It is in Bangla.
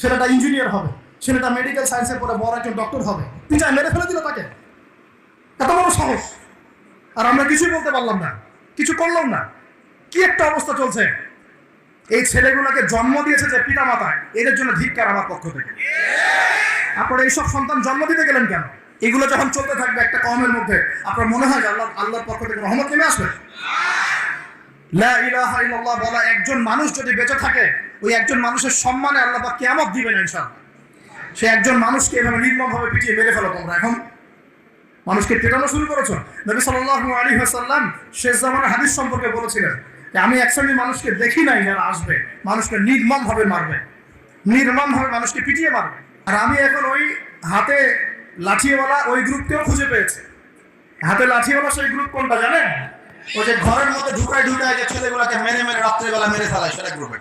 ছেলেটা ইঞ্জিনিয়ার হবে, ছেলেটা মেডিকেল সায়েন্সে পড়ে বড় একজন ডক্টর হবে। পিছায় মেরে ফেলে দিল তাকে। এত বড় সাহস। আর আমরা কিছুই বলতে পারলাম না, কিছু করলাম না। কি একটা অবস্থা চলছে? এই ছেলেগুলোকে জন্ম দিয়েছে যে পিতা মাতা এদের জন্য ধিক্কার আমার পক্ষ থেকে। আপনারা এইসব সন্তান জন্ম দিতে গেলেন কেন? এগুলো যখন চলতে থাকবে একটা কমের মধ্যে, আপনার মনে হয় আল্লাহ আল্লাহর পক্ষ থেকে রহমত নেমে আসবে? বলা একজন মানুষ যদি বেঁচে থাকে, ওই একজন মানুষের সম্মানে আল্লাহ পাক কিয়ামত দিবেন ইনশাআল্লাহ। সে একজন মানুষকে এভাবে নির্মমভাবে পিটিয়ে মেরে ফেলো তোমরা। এখন মানুষকে পেটানো শুরু করেছ। নবী সাল্লাল্লাহু আলাইহি ওয়াসাল্লাম শেষ জামানের হাদিস সম্পর্কে বলেছিলেন যে, আমি এক শ্রেণির মানুষকে দেখি নাই যারা আসবে। মানুষকে নির্মমভাবে মারবে। নির্মমভাবে মানুষকে পিটিয়ে মারবে। আর আমি এখন ওই হাতে লাঠিওয়ালা ওই গ্রুপকেও খুঁজে পেয়েছি। হাতে লাঠিওয়ালা সেই গ্রুপ কোনটা জানেন? ওই যে ঘরের মধ্যে ঢুকায় ঢুকায় যে ছেলেগুলোকে মেরে মেরে রাত্রেবেলা মেরে ফেলায়, সেটা গ্রুপ